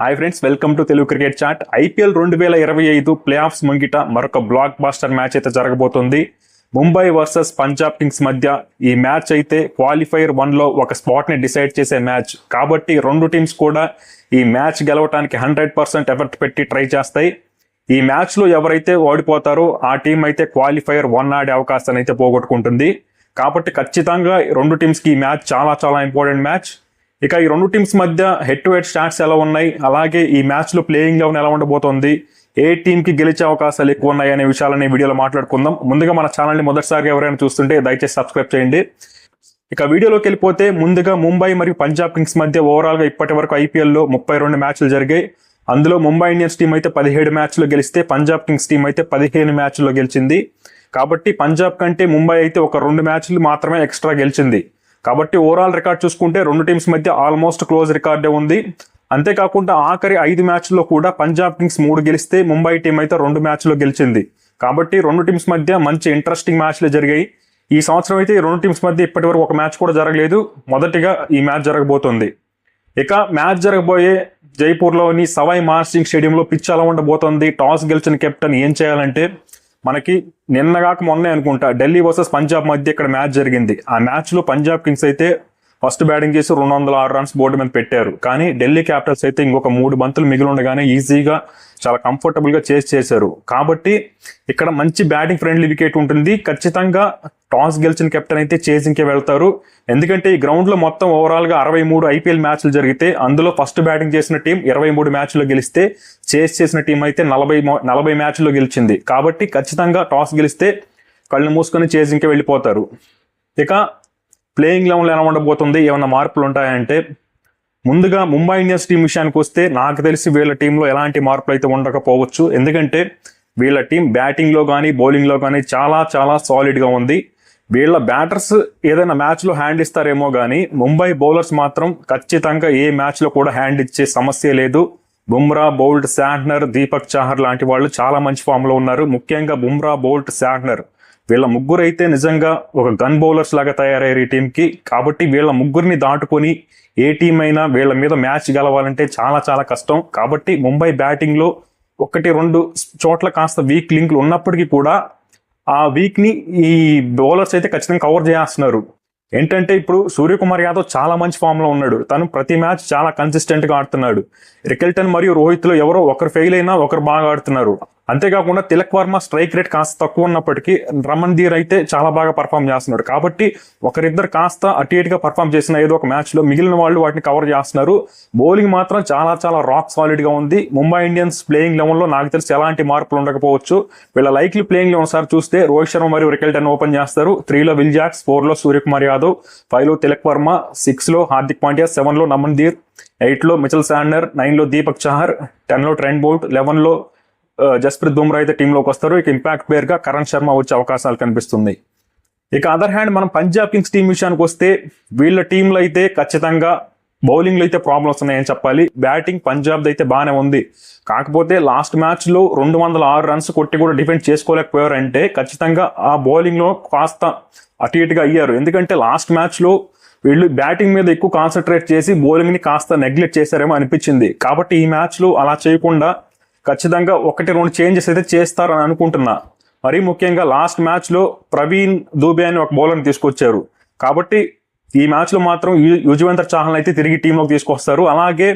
Hi friends welcome to Telugu cricket chat IPL రెండు వేల ఇరవై ఐదు ప్లే ఆఫ్స్ ముంగిట మరొక బ్లాక్ బాస్టర్ మ్యాచ్ అయితే జరగబోతుంది. ముంబై వర్సెస్ పంజాబ్ కింగ్స్ మధ్య ఈ మ్యాచ్ అయితే క్వాలిఫైర్ వన్లో ఒక స్పాట్ని డిసైడ్ చేసే మ్యాచ్ కాబట్టి రెండు టీమ్స్ కూడా ఈ మ్యాచ్ గెలవడానికి హండ్రెడ్ పర్సెంట్ ఎఫర్ట్ పెట్టి ట్రై చేస్తాయి. ఈ మ్యాచ్లో ఎవరైతే ఓడిపోతారో ఆ టీం అయితే క్వాలిఫైర్ వన్ ఆడే అవకాశాన్ని అయితే పోగొట్టుకుంటుంది. కాబట్టి ఖచ్చితంగా రెండు టీమ్స్కి ఈ మ్యాచ్ చాలా చాలా ఇంపార్టెంట్ మ్యాచ్ ఇక ఈ రెండు టీమ్స్ మధ్య హెడ్ టు హెడ్ స్టాట్స్ ఎలా ఉన్నాయి? అలాగే ఈ మ్యాచ్లో ప్లేయింగ్ లెవెన్ ఎలా ఉండబోతోంది? ఏ టీంకి గెలిచే అవకాశాలు ఎక్కువ ఉన్నాయి అనే విషయాలని వీడియోలో మాట్లాడుకుందాం. ముందుగా మన ఛానల్ని మొదటిసారిగా ఎవరైనా చూస్తుంటే దయచేసి సబ్స్క్రైబ్ చేయండి. ఇక వీడియోలోకి వెళ్ళిపోతే ముందుగా ముంబై మరియు పంజాబ్ కింగ్స్ మధ్య ఓవరాల్గా ఇప్పటి వరకు ఐపీఎల్లో ముప్పై రెండు మ్యాచ్లు జరిగాయి. అందులో ముంబై ఇండియన్స్ టీం అయితే పదిహేడు మ్యాచ్లు గెలిస్తే పంజాబ్ కింగ్స్ టీం అయితే పదిహేను మ్యాచ్ల్లో గెలిచింది. కాబట్టి పంజాబ్ కంటే ముంబై అయితే ఒక రెండు మ్యాచ్లు మాత్రమే ఎక్స్ట్రా గెలిచింది. కాబట్టి ఓవరాల్ రికార్డ్ చూసుకుంటే రెండు టీమ్స్ మధ్య ఆల్మోస్ట్ క్లోజ్ రికార్డే ఉంది. అంతేకాకుండా ఆఖరి ఐదు మ్యాచ్ల్లో కూడా పంజాబ్ కింగ్స్ మూడు గెలిస్తే ముంబై టీం అయితే రెండు మ్యాచ్లో గెలిచింది. కాబట్టి రెండు టీమ్స్ మధ్య మంచి ఇంట్రెస్టింగ్ మ్యాచ్లు జరిగాయి. ఈ సంవత్సరం అయితే ఈ రెండు టీమ్స్ మధ్య ఇప్పటి వరకు ఒక మ్యాచ్ కూడా జరగలేదు. మొదటిగా ఈ మ్యాచ్ జరగబోతోంది. ఇక మ్యాచ్ జరగబోయే జైపూర్లోని సవాయ్ మాన్సింగ్ స్టేడియంలో పిచ్ ఎలా ఉండబోతోంది. టాస్ గెలిచిన కెప్టెన్ ఏం చేయాలంటే మనకి నిన్నగాక మొన్నే అనుకుంటా ఢిల్లీ వర్సెస్ పంజాబ్ మధ్య ఇక్కడ మ్యాచ్ జరిగింది. ఆ మ్యాచ్లో పంజాబ్ కింగ్స్ అయితే ఫస్ట్ బ్యాటింగ్ చేసి రెండు వందల ఆరు రన్స్ బోర్డు మీద పెట్టారు. కానీ ఢిల్లీ క్యాపిటల్స్ అయితే ఇంకొక మూడు బంతులు మిగిలి ఉండగానే ఈజీగా చాలా కంఫర్టబుల్గా చేసి చేశారు. కాబట్టి ఇక్కడ మంచి బ్యాటింగ్ ఫ్రెండ్లీ వికెట్ ఉంటుంది. ఖచ్చితంగా టాస్ గెలిచిన కెప్టెన్ అయితే చేసింగ్కే వెళ్తారు. ఎందుకంటే ఈ గ్రౌండ్లో మొత్తం ఓవరాల్గా అరవై మూడు ఐపీఎల్ మ్యాచ్లు జరిగితే అందులో ఫస్ట్ బ్యాటింగ్ చేసిన టీం ఇరవై మూడు మ్యాచ్లో గెలిస్తే చేస్ చేసిన టీం అయితే నలభై నలభై మ్యాచ్లో గెలిచింది. కాబట్టి ఖచ్చితంగా టాస్ గెలిస్తే కళ్ళు మూసుకొని చేసింగ్కే వెళ్ళిపోతారు. ఇక ప్లేయింగ్ లెవెల్ ఎలా ఉండబోతుంది ఏమైనా మార్పులు ఉంటాయంటే ముందుగా ముంబై ఇండియన్స్ టీం విషయానికి వస్తే నాకు తెలిసి వీళ్ళ టీంలో ఎలాంటి మార్పులు అయితే ఉండకపోవచ్చు. ఎందుకంటే వీళ్ళ టీం బ్యాటింగ్లో కానీ బౌలింగ్లో కానీ చాలా చాలా సాలిడ్గా ఉంది. వీళ్ళ బ్యాటర్స్ ఏదైనా మ్యాచ్లో హ్యాండ్ ఇస్తారేమో కానీ ముంబై బౌలర్స్ మాత్రం ఖచ్చితంగా ఏ మ్యాచ్లో కూడా హ్యాండ్ ఇచ్చే సమస్య లేదు. బుమ్రా బౌల్ట్ శాంట్నర్ దీపక్ చాహర్ లాంటి వాళ్ళు చాలా మంచి ఫామ్లో ఉన్నారు. ముఖ్యంగా బుమ్రా బౌల్ట్ శాంట్నర్. వీళ్ళ ముగ్గురు అయితే నిజంగా ఒక గన్ బౌలర్స్ లాగా తయారయ్యారు ఈ టీంకి కాబట్టి వీళ్ళ ముగ్గురిని దాటుకొని ఏ టీం అయినా వీళ్ళ మీద మ్యాచ్ గెలవాలంటే చాలా చాలా కష్టం. కాబట్టి ముంబై బ్యాటింగ్లో ఒకటి రెండు చోట్ల కాస్త వీక్ లింక్లు ఉన్నప్పటికీ కూడా ఆ వీక్ని ఈ బౌలర్స్ అయితే ఖచ్చితంగా కవర్ చేస్తున్నారు. ఏంటంటే ఇప్పుడు సూర్యకుమార్ యాదవ్ చాలా మంచి ఫామ్లో ఉన్నాడు. తను ప్రతి మ్యాచ్ చాలా కన్సిస్టెంట్గా ఆడుతున్నాడు. రికెల్టన్ మరియు రోహిత్లో ఎవరో ఒకరు ఫెయిల్ అయినా ఒకరు బాగా ఆడుతున్నారు. అంతేకాకుండా తిలక్ వర్మ స్ట్రైక్ రేట్ కాస్త తక్కువ ఉన్నప్పటికీ రమణ్ ధీర్ అయితే చాలా బాగా పర్ఫామ్ చేస్తున్నాడు. కాబట్టి ఒకరిద్దరు కాస్త అటు ఇటుగా పర్ఫామ్ చేసిన ఏదో ఒక మ్యాచ్లో మిగిలిన వాళ్ళు వాటిని కవర్ చేస్తున్నారు. బౌలింగ్ మాత్రం చాలా చాలా రాక్ సాలిడ్గా ఉంది. ముంబై ఇండియన్స్ ప్లేయింగ్ లెవెన్లో నాకు తెలిసి ఎలాంటి మార్పులు ఉండకపోవచ్చు. వీళ్ళ లైక్లీ ప్లేయింగ్ లెవెన్ సార్ చూస్తే రోహిత్ శర్మ మరియు రికెల్టన్ ఓపెన్ చేస్తారు. త్రీలో విల్ జాక్స్ ఫోర్లో సూర్యకుమార్ యాదవ్ ఫైవ్లో తిలక్ వర్మ సిక్స్లో హార్దిక్ పాండ్యా సెవెన్లో నమన్ ధీర్ ఎయిట్లో మిచల్ శాండర్ నైన్లో దీపక్ చహర్ టెన్లో ట్రెండ్ బోల్ట్ లెవెన్లో జస్ప్రీత్ బుమ్రా అయితే టీంలోకి వస్తారు. ఇక ఇంపాక్ట్ పేరుగా కరణ్ శర్మ వచ్చే అవకాశాలు కనిపిస్తుంది. ఇక అదర్ హ్యాండ్ మనం పంజాబ్ కింగ్స్ టీం విషయానికి వస్తే వీళ్ళ టీంలో అయితే ఖచ్చితంగా బౌలింగ్లో అయితే ప్రాబ్లమ్స్ ఉన్నాయని చెప్పాలి. బ్యాటింగ్ పంజాబ్ది అయితే బాగానే ఉంది. కాకపోతే లాస్ట్ మ్యాచ్లో రెండు వందల ఆరు రన్స్ కొట్టి కూడా డిఫెండ్ చేసుకోలేకపోయారంటే ఖచ్చితంగా ఆ బౌలింగ్లో కాస్త అటు ఇటుగా అయ్యారు. ఎందుకంటే లాస్ట్ మ్యాచ్లో వీళ్ళు బ్యాటింగ్ మీద ఎక్కువ కాన్సన్ట్రేట్ చేసి బౌలింగ్ని కాస్త నెగ్లెక్ట్ చేశారేమో అనిపించింది. కాబట్టి ఈ మ్యాచ్లో అలా చేయకుండా ఖచ్చితంగా ఒకటి రెండు చేంజెస్ అయితే చేస్తారని అనుకుంటున్నా. మరీ ముఖ్యంగా లాస్ట్ మ్యాచ్లో ప్రవీణ్ దూబే అని ఒక బౌలర్ని తీసుకొచ్చారు. కాబట్టి ఈ మ్యాచ్లో మాత్రం యుజవేంద్ర చాహల్ అయితే తిరిగి టీంలోకి తీసుకొస్తారు. అలాగే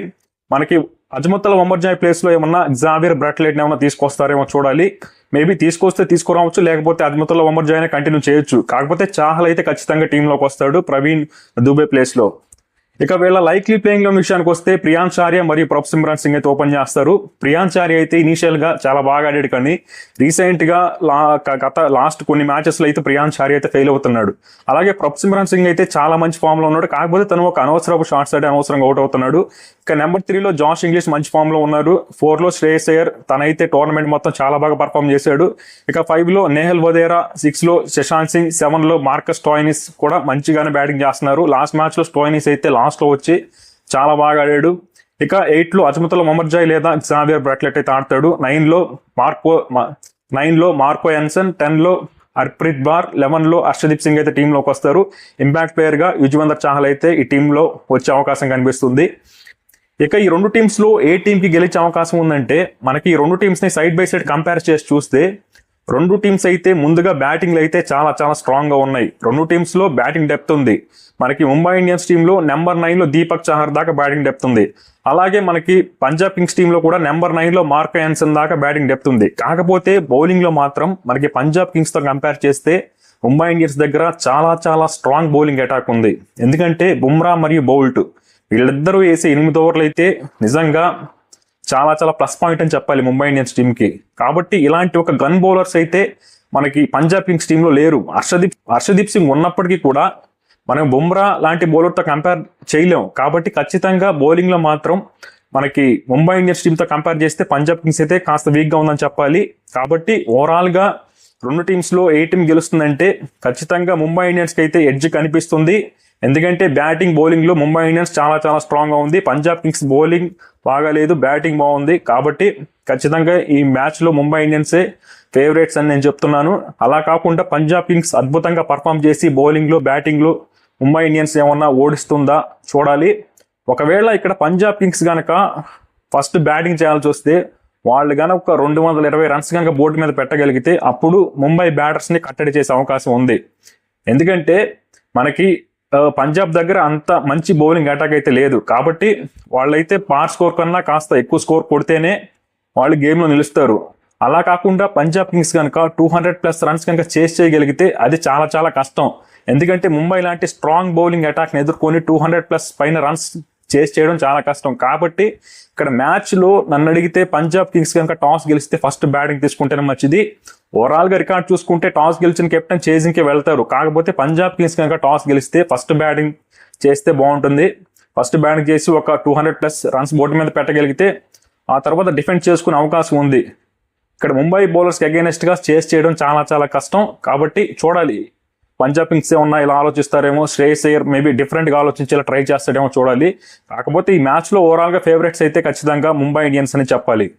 మనకి అజమతుల ఒమర్జాయ్ ప్లేస్లో ఏమన్నా జావీర్ బ్రట్లెట్ ఏమన్నా తీసుకొస్తారేమో చూడాలి. మేబీ తీసుకొస్తే తీసుకురావచ్చు లేకపోతే అజ్మతుల్లా ఒమర్జాయ్నే కంటిన్యూ చేయొచ్చు. కాకపోతే చాహల్ అయితే ఖచ్చితంగా టీంలోకి వస్తాడు ప్రవీణ్ దూబే ప్లేస్లో ఇక వీళ్ళ లైక్లీ ప్లేయింగ్లో విషయానికి వస్తే ప్రియాంశ్ చార్య మరియు ప్రొఫ్ సిమ్రాన్ సింగ్ అయితే ఓపెన్ చేస్తారు. ప్రియాంశ్ ఆర్య అయితే ఇనీషియల్గా చాలా బాగా ఆడాడు కానీ రీసెంట్గా లా గత లాస్ట్ కొన్ని మ్యాచెస్లో అయితే ప్రియాంశ్ ఆర్య అయితే ఫెయిల్ అవుతున్నాడు. అలాగే ప్రొఫ్ సిమ్రాన్ సింగ్ అయితే చాలా మంచి ఫామ్లో ఉన్నాడు. కాకపోతే తను ఒక అనవసరపు షార్ట్స్ అయితే అనవసరంగా అవుట్ అవుతున్నాడు. ఇక నెంబర్ త్రీలో జాన్స్ ఇంగ్లీష్ మంచి ఫామ్లో ఉన్నారు. ఫోర్లో శ్రేయస్ అయ్యర్. తనైతే టోర్నమెంట్ మొత్తం చాలా బాగా పర్ఫామ్ చేశాడు. ఇక ఫైవ్లో నేహల్ వదేరా సిక్స్లో శశాంత్ సింగ్ సెవెన్లో మార్కస్ టోయినిస్ కూడా మంచిగానే బ్యాటింగ్ చేస్తున్నారు. లాస్ట్ మ్యాచ్లో స్టోయినిస్ అయితే లాస్ట్లో వచ్చి చాలా బాగా ఆడాడు. ఇక ఎయిట్లో అజమతుల మొహమ్మద్ లేదా జావియర్ బ్రాట్లెట్ అయితే ఆడతాడు. నైన్లో మార్కో నైన్లో మార్కో ఎన్సన్ టెన్లో హర్ప్రీత్ బార్ లెవెన్లో అర్షదీప్ సింగ్ అయితే టీంలోకి వస్తారు. ఇంపాక్ట్ ప్లేయర్గా యుజ్వేందర్ చాహల్ అయితే ఈ టీంలో వచ్చే అవకాశం కనిపిస్తుంది. ఇక ఈ రెండు టీమ్స్లో ఏ టీమ్కి గెలిచే అవకాశం ఉందంటే మనకి ఈ రెండు టీమ్స్ని సైడ్ బై సైడ్ కంపేర్ చేసి చూస్తే రెండు టీమ్స్ అయితే ముందుగా బ్యాటింగ్లు అయితే చాలా చాలా స్ట్రాంగ్గా ఉన్నాయి. రెండు టీమ్స్లో బ్యాటింగ్ డెప్త్ ఉంది. మనకి ముంబై ఇండియన్స్ టీంలో నెంబర్ నైన్లో దీపక్ చహర్ దాకా బ్యాటింగ్ డెప్త్ ఉంది. అలాగే మనకి పంజాబ్ కింగ్స్ టీంలో కూడా నెంబర్ నైన్లో మార్క్ యాన్సన్ దాకా బ్యాటింగ్ డెప్త్ ఉంది. కాకపోతే బౌలింగ్లో మాత్రం మనకి పంజాబ్ కింగ్స్తో కంపేర్ చేస్తే ముంబై ఇండియన్స్ దగ్గర చాలా చాలా స్ట్రాంగ్ బౌలింగ్ అటాక్ ఉంది. ఎందుకంటే బుమ్రా మరియు బౌల్ట్ వీళ్ళిద్దరూ వేసే ఎనిమిది ఓవర్లు అయితే నిజంగా చాలా చాలా ప్లస్ పాయింట్ అని చెప్పాలి ముంబై ఇండియన్స్ టీంకి కాబట్టి ఇలాంటి ఒక గన్ బౌలర్స్ అయితే మనకి పంజాబ్ కింగ్స్ టీంలో లేరు. హర్షదీప్ హర్షదీప్ సింగ్ ఉన్నప్పటికీ కూడా మనం బుమ్రా లాంటి బౌలర్తో కంపేర్ చేయలేం. కాబట్టి ఖచ్చితంగా బౌలింగ్లో మాత్రం మనకి ముంబై ఇండియన్స్ టీంతో కంపేర్ చేస్తే పంజాబ్ కింగ్స్ అయితే కాస్త వీక్గా ఉందని చెప్పాలి. కాబట్టి ఓవరాల్గా రెండు టీమ్స్లో ఏ టీం గెలుస్తుందంటే ఖచ్చితంగా ముంబై ఇండియన్స్కి అయితే ఎడ్జ్ కనిపిస్తుంది. ఎందుకంటే బ్యాటింగ్ బౌలింగ్లో ముంబై ఇండియన్స్ చాలా చాలా స్ట్రాంగ్గా ఉంది. పంజాబ్ కింగ్స్ బౌలింగ్ బాగాలేదు బ్యాటింగ్ బాగుంది. కాబట్టి ఖచ్చితంగా ఈ మ్యాచ్లో ముంబై ఇండియన్సే ఫేవరెట్స్ అని నేను చెప్తున్నాను. అలా కాకుండా పంజాబ్ కింగ్స్ అద్భుతంగా పర్ఫామ్ చేసి బౌలింగ్లో బ్యాటింగ్లో ముంబై ఇండియన్స్ ఏమన్నా ఓడిస్తుందా చూడాలి. ఒకవేళ ఇక్కడ పంజాబ్ కింగ్స్ కనుక ఫస్ట్ బ్యాటింగ్ చేయాల్సి వస్తే వాళ్ళు కనుక ఒక రెండు వందల ఇరవై రన్స్ కనుక బోర్డు మీద పెట్టగలిగితే అప్పుడు ముంబై బ్యాటర్స్ని కట్టడి చేసే అవకాశం ఉంది. ఎందుకంటే మనకి పంజాబ్ దగ్గర అంత మంచి బౌలింగ్ అటాక్ అయితే లేదు. కాబట్టి వాళ్ళైతే పార్ స్కోర్ కన్నా కాస్త ఎక్కువ స్కోర్ కొడితేనే వాళ్ళు గేమ్లో నిలుస్తారు. అలా కాకుండా పంజాబ్ కింగ్స్ కనుక టూ హండ్రెడ్ ప్లస్ రన్స్ కనుక చేస్ చేయగలిగితే అది చాలా చాలా కష్టం. ఎందుకంటే ముంబై లాంటి స్ట్రాంగ్ బౌలింగ్ అటాక్ని ఎదుర్కొని టూ హండ్రెడ్ ప్లస్ పైన రన్స్ చేసి చేయడం చాలా కష్టం. కాబట్టి ఇక్కడ మ్యాచ్లో నన్ను అడిగితే పంజాబ్ కింగ్స్ కనుక టాస్ గెలిస్తే ఫస్ట్ బ్యాటింగ్ తీసుకుంటేనే మంచిది. ఓవరాల్గా రికార్డ్ చూసుకుంటే టాస్ గెలిచిన కెప్టెన్ చేజింగ్కి వెళ్తారు. కాకపోతే పంజాబ్ కింగ్స్ కనుక టాస్ గెలిస్తే ఫస్ట్ బ్యాటింగ్ చేస్తే బాగుంటుంది. ఫస్ట్ బ్యాటింగ్ చేసి ఒక two hundred plus runs board మీద పెట్టగలిగితే ఆ తర్వాత డిఫెండ్ చేసుకునే అవకాశం ఉంది. ఇక్కడ ముంబై బౌలర్స్కి అగేనెస్ట్గా చేస్ చేయడం చాలా చాలా కష్టం. కాబట్టి చూడాలి. పంజాబ్ కింగ్స్ ఏమన్నా ఇలా ఆలోచిస్తారేమో శ్రేయస్ అయ్యర్ మేబీ డిఫరెంట్గా ఆలోచించేలా ట్రై చేస్తాడేమో చూడాలి. కాకపోతే ఈ మ్యాచ్లో ఓవరాల్గా ఫేవరెట్స్ అయితే ఖచ్చితంగా ముంబై ఇండియన్స్ అని చెప్పాలి.